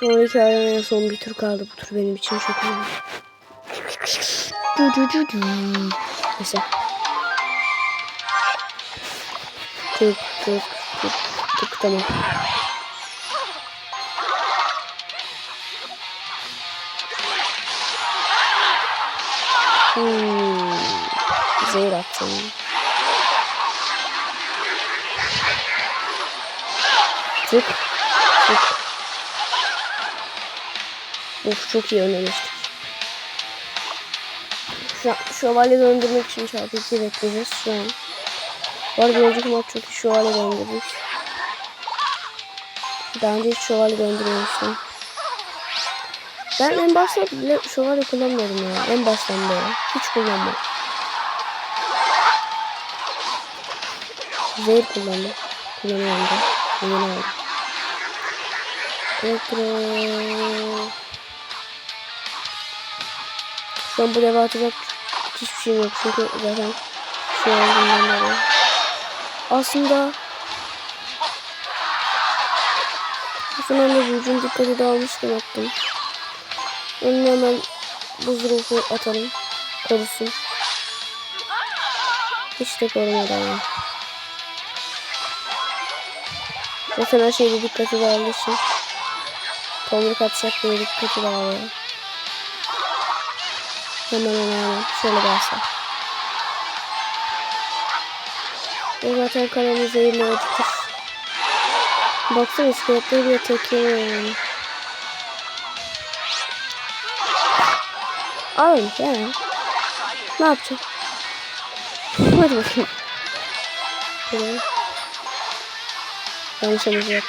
Sonraki aramaya son bir tur kaldı. Bu tur benim için çok önemli. Du du du du. Mesela. Tık tık tık tık tamam. Hmm. Zehir attım. Tık tık. Of çok iyi oynamıştık. Şu an şövalye döndürmek için çarpıcı bekleyeceğiz şu an. Bu arada önceki maç çok iyi şövalye döndürdük. Daha önce hiç şövalye döndürmemiştim. Ben en başta bile şövalye kullanmıyorum ya. En baştan beri. Hiç kullanmam. Zehir kullandım. Kullanıyorum da. Aldım. Elektro. An bu deve atacak hiçbir şey yok çünkü zaten şey olduğundan dolayı. Aslında son anda büyücün dikkati dağılmışken attım. Önüne hemen buz ruhu atalım. Korusun. Hiç de korumadı ama. Zaten her şeyde dikkati dağıldığı için. Tomruk atacak diye dikkati dağılıyor. Hemen hemen. Şöyle gelsin. O zaten zehirli acıtır. Baksana iskeletleri bile tekiyor yani. Alın ya. Ne yapacağım? Hadi bakayım. Şöyle. Yanlış yaptım.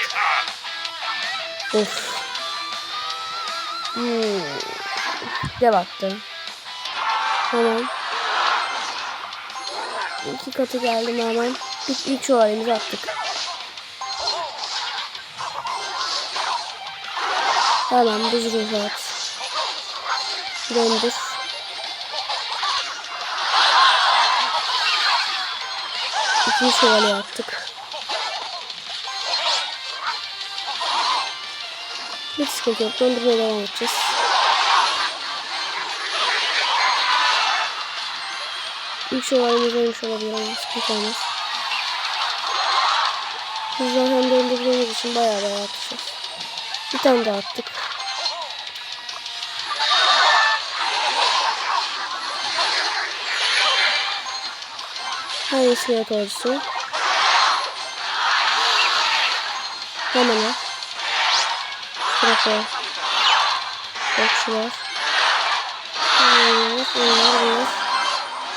Of. Hmm. Dev attım. Hemen. İki katı geldim hemen. İlk, ilk şu halimizi attık. Hemen buz ruhu at. Döndür. İkinci şövalye attık. Hiç sıkıntı yok. Döndürmeye devam edeceğiz. İlk şövalyemiz ölmüş olabilir ama sıkıntı olmaz. Biz zaten döndürdüğümüz için bayağı bayağı atacağız. Bir tane daha attık. Her iskelet ordusu. Hemen al. Tarafa. Okçular. Bunlar, bunlar, bunlar.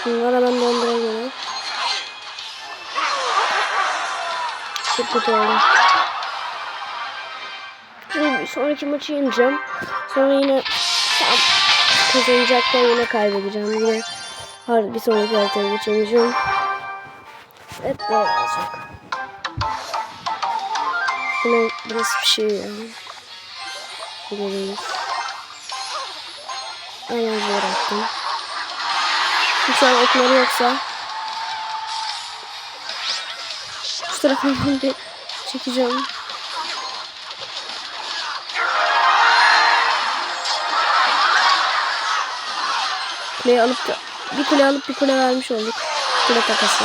Şunlar hemen dondurabilirim. Çok kötü oldu. Şimdi sonraki maçı yeneceğim. Sonra yine tam kazanacakken yine kaybedeceğim. Yine bir sonraki haritaya geçemeyeceğim. Hep böyle olacak. Yine burası bir şey yani. Gidelim. Aynen zor. Hiç an okları yoksa şu tarafından bir çekeceğim. Kuleyi alıp da bir kule alıp bir kule vermiş olduk. Kule takası.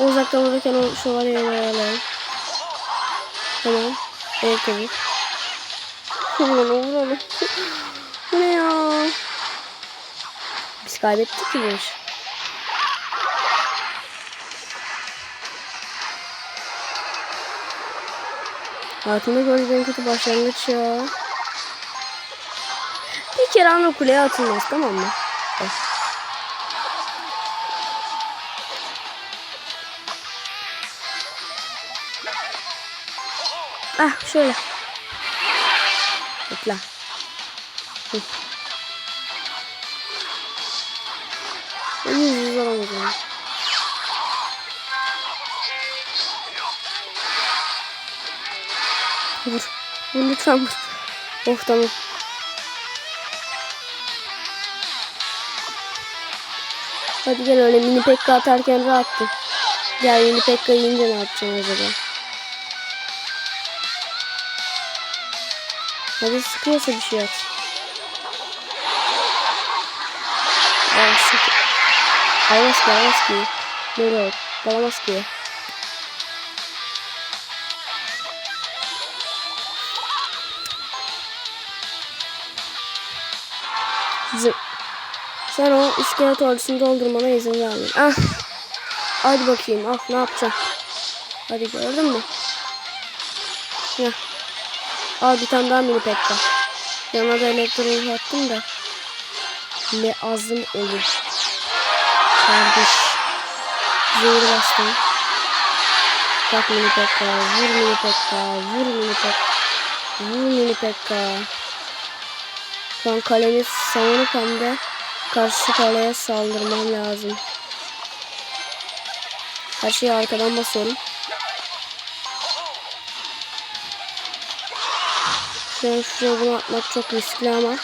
Uzaktan vururken o şövalyeyi alalım. Tamam. Evet tabii. Vuralım vuralım. Bu ne ya? Biz kaybettik ki bu iş. Hayatımda gördüğüm en kötü başlangıç ya. Bir kere ana kuleye atılmaz tamam mı? Bak. Ah şöyle. Hı. Ben yüz alamadım. Vur. Vur lütfen vur. Of tamam. Hadi gel öyle mini pekka atarken rahattı. Gel yeni Pekka yiyince ne yapacağım acaba? Hadi sıkıyorsa bir şey at. Aa sık. Alamaz ki alamaz ki. Böyle ol. Alamaz ki. Zı- Sen o iskelet ordusunu doldurmana izin vermiyorum. Ah. Hadi bakayım. Ah ne yapacağım? Hadi gördün mü? Ya. Al bir tane daha mini pekka. Yanına da elektronik attım da. Ne azım olur. Kardeş. Zehir bastım. Bak mini pekka. Vur mini pekka. Vur mini pekka. Vur mini pekka. Şu an kalemi savunup hem de karşı kaleye saldırmam lazım. Her şeyi arkadan basıyorum. Şuraya şuraya bunu atmak çok riskli ama.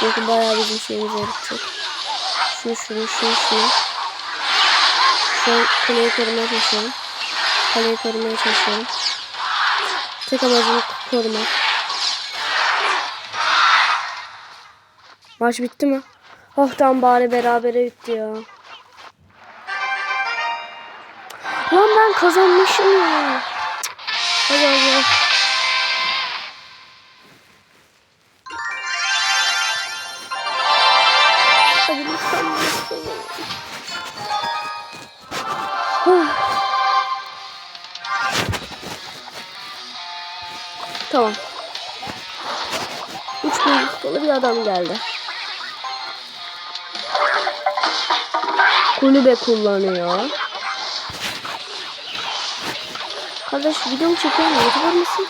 Çünkü bayağı bizim şeyimize yarayacak. Şunu şunu şunu şunu. Şu an kaleyi korumaya çalışıyorum. Kaleyi korumaya çalışıyorum. Tek amacım korumak. Maç bitti mi? Oh tam bari berabere bitti ya. Lan ben kazanmışım ya. Hadi Allah. Huh. Tamam. Üç bin dolu bir adam geldi. Kulübe kullanıyor. Kardeş video mu çekiyorsun? YouTuber mısın?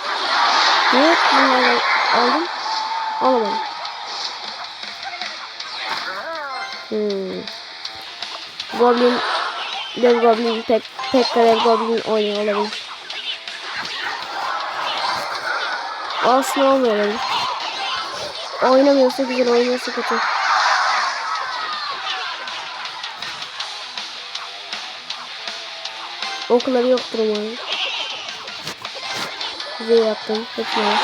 Niye bunlardan aldın? Alamadım. Goblin Dev Goblin pek Pekka Dev Goblin oynuyor olabilir. Aslında olmuyor olabilir. Oynamıyorsa güzel oynuyorsa kötü. Okulları yoktur umarım. Güzel yaptım. Hepsini.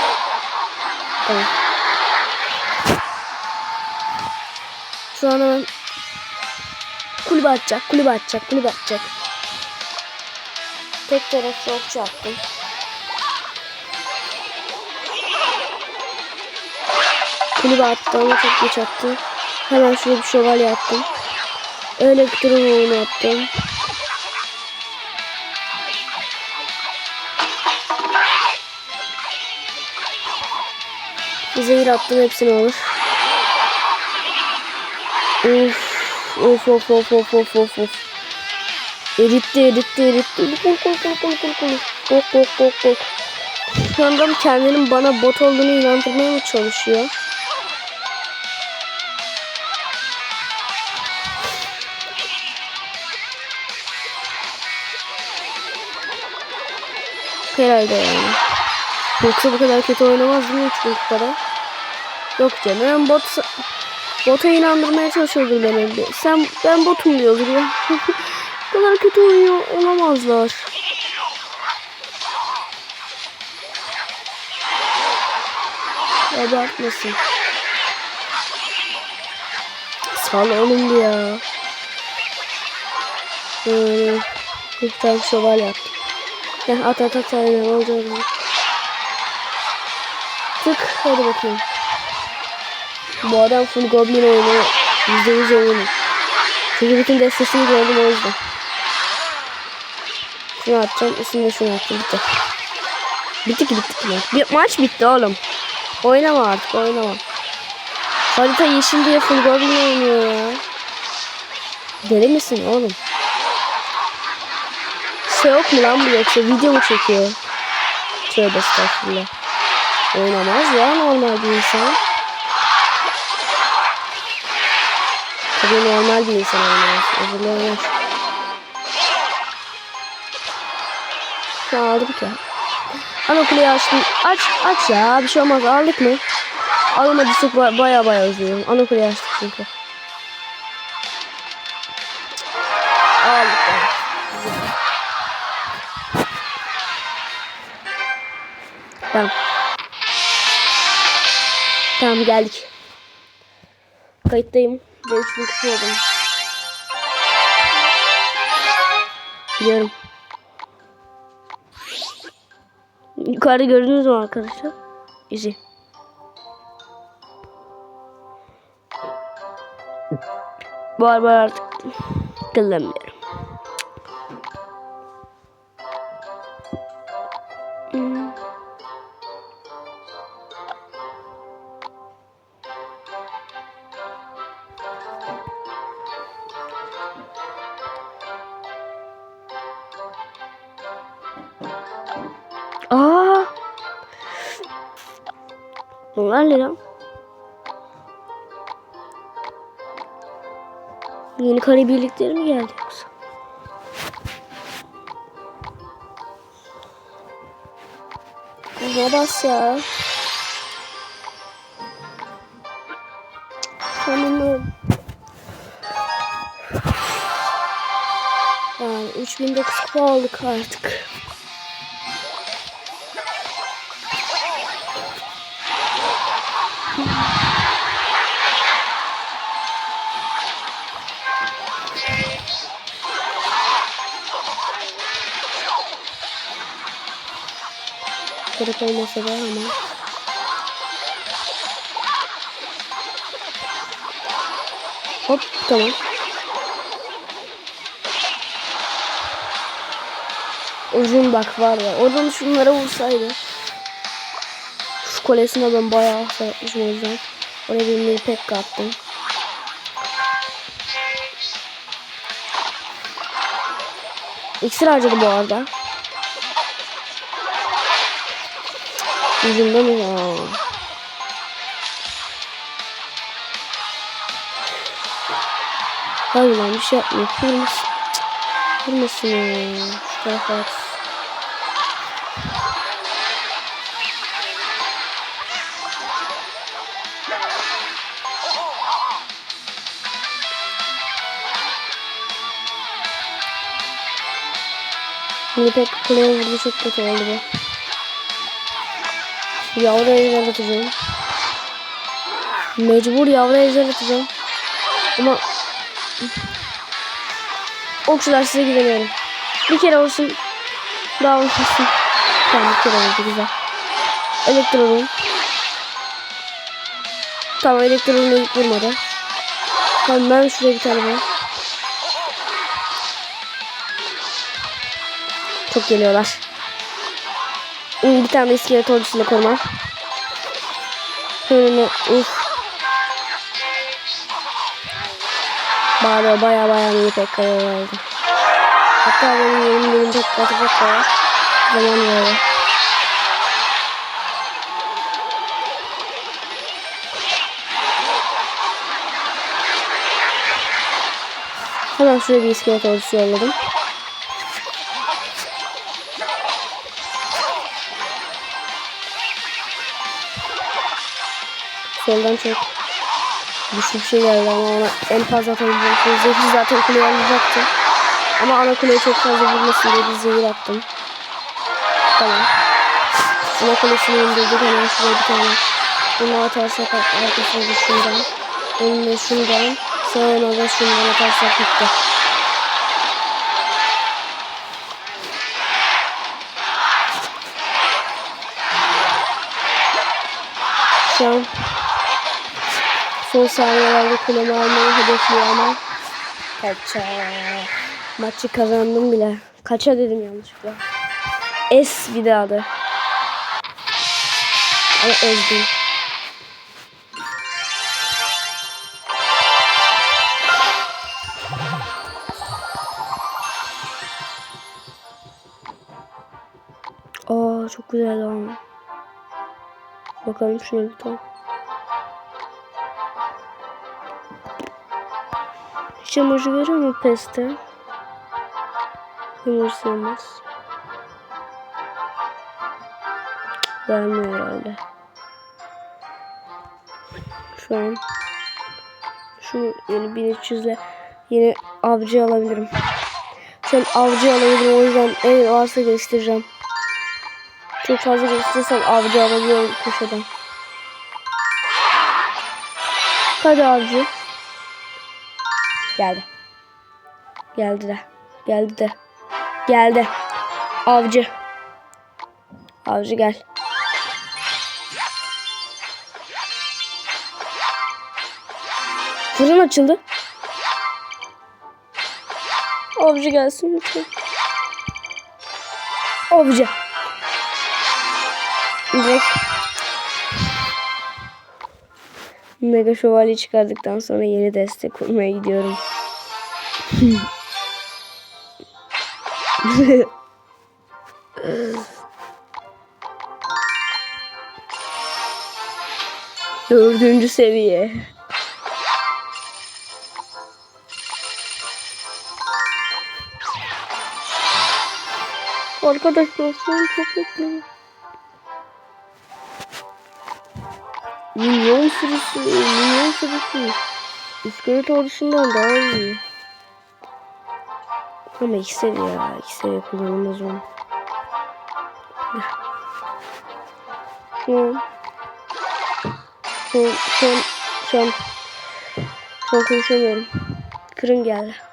Tamam. Şu an kulübe atacak, kulübe atacak, kulübe atacak. Tek taraflı okçu attım. Kulübe attı ama çok geç attı. Hemen şuraya bir şövalye attım. Elektron oyunu attım. Zehir attım hepsini alır. Of of of of of of of of. Eritti eritti eritti. Kul kul kul kul kul kul. Kok kok kok kok. Şu kendinin bana bot olduğunu inandırmaya mı çalışıyor? Herhalde yani. Yoksa bu kadar kötü oynamaz değil mi hiç bu kadar? Yok canım bot bota inandırmaya çalışıyordur beni. Sen ben botum diyordur ya. bu kadar kötü oynuyor olamazlar. Abartmasın. Sal oğlum ya. Böyle. Bir tane şövalye yaptım. Ya at at at aynen olacak. Tık hadi bakayım. Bu adam full goblin. Yüzde yüz oynuyor. Çünkü bütün destesini gördüm o yüzden. Şunu atacağım. Üstüne şunu attım. Bitti. Bitti ki bitti ki. Bir maç bitti oğlum. Oynama artık oynama. Harita yeşil diye full goblin oynuyor ya. Deli misin oğlum? Şey yok mu lan bu yoksa video mu çekiyor? Tövbe estağfurullah. Oynamaz ya normal bir insan. Bir de normal bir insan olmaz. Özür olmaz. Ya aldık ya. Ana kuleyi açtım. Aç aç ya bir şey olmaz aldık mı? Alamadıysak baya baya üzülüyorum. Ana kuleyi açtık çünkü. Aldık ya. Tamam. Tamam geldik. Kayıttayım. Ve 3000 kupa oldum. Biliyorum. Yukarıda gördünüz mü arkadaşlar? Easy. Bu araba artık kullanmıyorum. Kare birlikleri mi geldi yoksa? Aha bas ya. Tamam. Yani 3009 kupa aldık artık. Gerek olmasa da ama. Hop tamam. Uzun bak var ya. Oradan şunlara vursaydı. Şu kolesine ben bayağı hasar atmışım o yüzden. Oraya bir mini pek attım. İksir harcadı bu arada. Ucunda mı ya? Hayır lan bir şey yapmıyor. Kırmızı ya. Şu tarafa at. Şimdi pek kuleye vurdu çok kötü oldu bu. Yavru ejder atacağım. Mecbur yavru ejder atacağım. Ama okçular size güveniyorum. Bir kere olsun. Daha olsun. Tamam bir kere oldu güzel. Elektronum. Tamam elektronum ilk vurmadı. Tamam ben şuraya bir tane var. Çok geliyorlar. Bir tane iskelet ordusuyla koruma. Önüne uf. Bağırıyor baya baya mini pek oldu. Hatta benim yerim benim pek atacak da zaman böyle. Hemen şuraya bir iskelet ordusu yolladım. Soldan çok güçlü bir şey geldi ama ona en fazla atabileceğim şey zehri zaten kuleyi alacaktı. Ama ana kuleyi çok fazla vurmasın diye bir zehir attım. Tamam. Ana kulesini indirdik hemen şuraya bir tane. Bunu atarsak arkasına da şundan. Önüne şundan. Sonra da şundan atarsak bitti. Şu an son saniyelerde kulemi almayı hedefliyor ama kaça maçı kazandım bile. Kaça dedim yanlışlıkla. Es bir daha da. Ama ezdim. Aa çok güzel ama. Bakalım şuraya bir tane. Emoji veriyor mu PES'te? Sevmez. Vermiyor herhalde. Şu an şu yeni 1300 ile yeni avcı alabilirim. Şu an avcı alabilirim o yüzden en varsa göstereceğim. Çok fazla geliştirirsem avcı alabiliyorum köşeden. Hadi avcı. Geldi. Geldi de. Geldi de. Geldi. Avcı. Avcı gel. Fırın açıldı. Avcı gelsin lütfen. Avcı. Direkt Mega şövalye çıkardıktan sonra yeni destek kurmaya gidiyorum. Dördüncü seviye. Arkadaşlar çok mutluyum. Milyon sürüsü, milyon sürüsü. İskelet ordusundan daha iyi. Ama seviye ya, seviye kullanılmaz onu. An, şu an, şu an konuşamıyorum. Fırın geldi.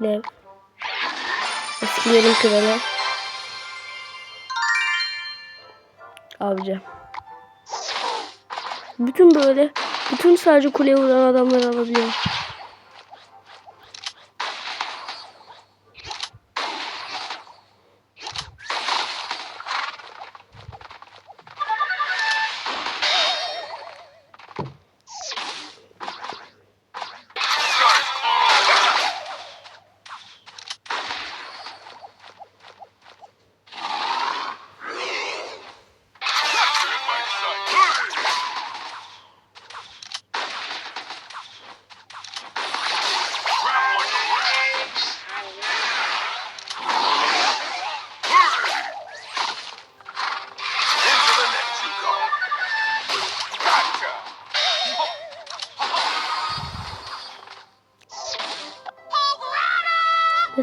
Dev. Eskilerin kralı. Avcı. Bütün böyle, bütün sadece kuleye vuran adamları alabiliyor.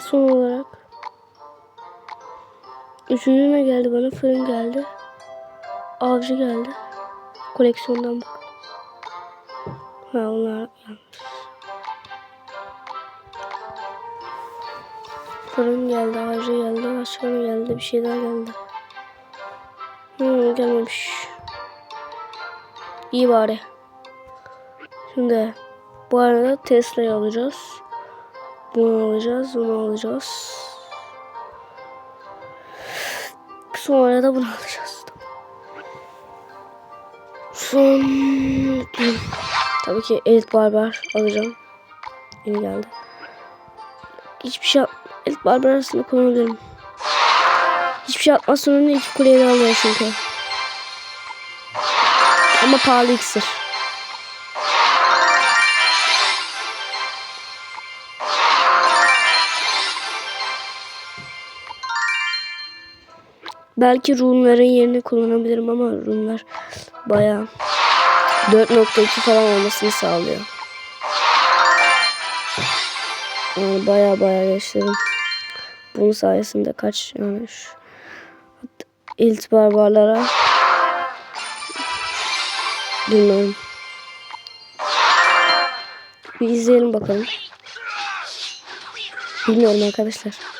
Son olarak Üçüncü ne geldi bana? Fırın geldi. Avcı geldi. Koleksiyondan bak. Ha onlar yanlış. Fırın geldi, avcı geldi, başka ne geldi? Bir şey daha geldi. Hmm, gelmemiş. İyi bari. Şimdi bu arada Tesla'yı alacağız. Bunu alacağız, bunu alacağız. Sonra da bunu alacağız. Son... Tabii ki Elit Barbar alacağım. Yeni geldi. Hiçbir şey. Elit Barbar arasında kullanabilirim. Hiçbir şey yapmazsan önüne iki kuleyi de alıyor çünkü. Ama pahalı iksir. Belki runların yerini kullanabilirim ama runlar bayağı 4.2 falan olmasını sağlıyor. Yani bayağı bayağı yaşlarım. Bunun sayesinde kaç yani şu İlt barbarlara bilmiyorum. Bir izleyelim bakalım. Bilmiyorum arkadaşlar.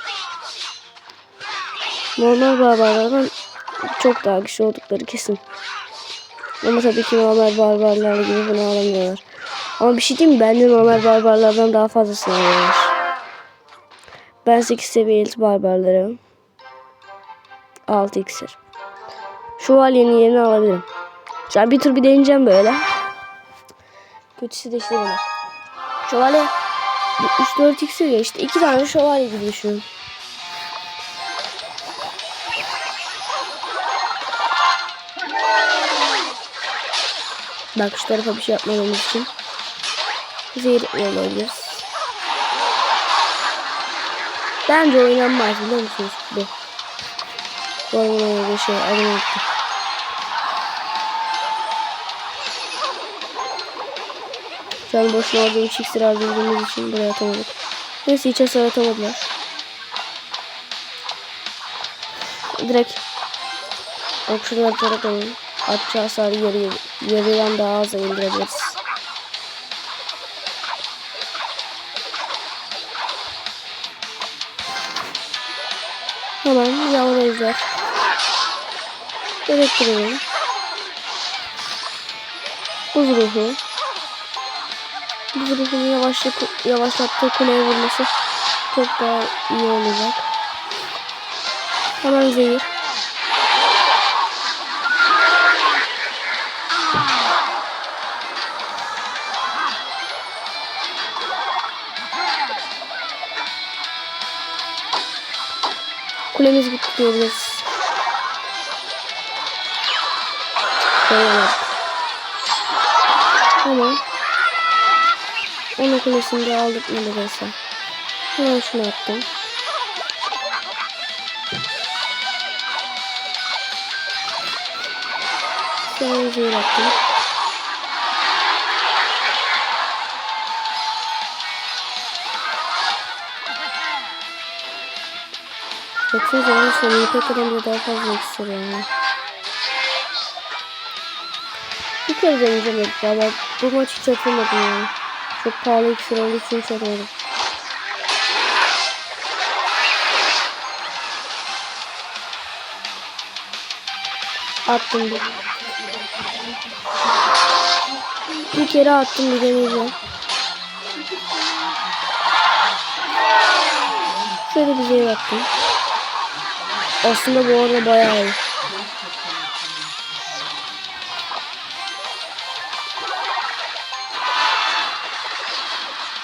Normal barbarlardan çok daha güçlü oldukları kesin. Ama tabii ki normal barbarlar gibi bunu alamıyorlar. Ama bir şey diyeyim mi? Bence normal barbarlardan daha fazlasını alıyorlar. Ben 8 seviye elit barbarlarım. 6 iksir. Şövalyenin yerini alabilirim. Şu an bir tur bir deneyeceğim böyle. Kötüsü de işte benim. Şövalye 3-4x'e geçti. İki tane şövalye gibi düşünüyorum. Bak şu tarafa bir şey yapmamamız için zehir yollayabiliriz. Bence oynanmaz biliyor musunuz bu? Formula bir şey adım an boşuna orada 3 iksir harcadığımız için buraya atamadık. Neyse hiç hasar atamadılar. Direkt okşuları atarak alalım. Atacağı hasarı yarı, yarıdan daha az indirebiliriz. Hemen yavru ejder. Gerektiriyorum. Buz ruhu. Buz ruhunu yavaşla, yavaşlattığı kuleye vurması çok daha iyi olacak. Hemen zehir. Kulemiz gitti diyebiliriz. Koyamadık. Ama onun kulesini de aldık neredeyse. Hemen şunu attım. Sonra zehir attım. Yoksa zaman sonu pek bile daha fazla iksir yani. Bir kere deneyeceğim hep valla. Bu maç hiç atamadım yani. Çok pahalı iksir olduğu için hiç atamadım. Attım bir. Bir kere attım bir deneyeceğim. Şöyle bir şey yaptım. Aslında bu arada bayağı iyi.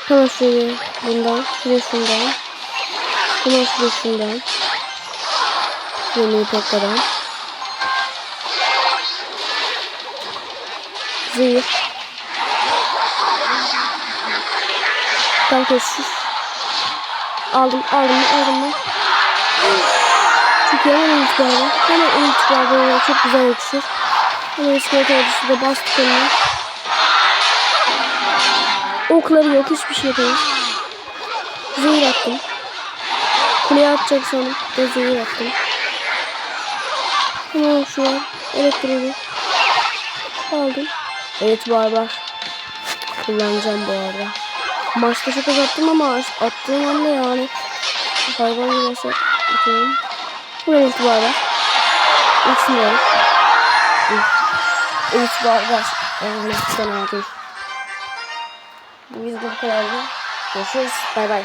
Hemen şöyle bundan, şuraya şundan. Hemen şuraya şundan. Yemeği tekrardan. Zehir. Kanka sus. Aldım, aldım, aldım. Çünkü hemen itibaren, hemen itibaren çok güzel yakışır. Hemen iskelet ordusu da bastık önüne. Okları yok, hiçbir şey yapamaz. Zehir attım. Kuleye atacak sandım. Da zehir attım. Hemen şu an elektriği aldım. Evet barbar. Kullanacağım bu arada. Maçta çok az attım ama attığım anda yani hayvan gibi hasar atıyorum. Buraya barbar. İkisini de Evet barbar. Evet sen aldım. Biz bu kadar. Görüşürüz. Bay bay.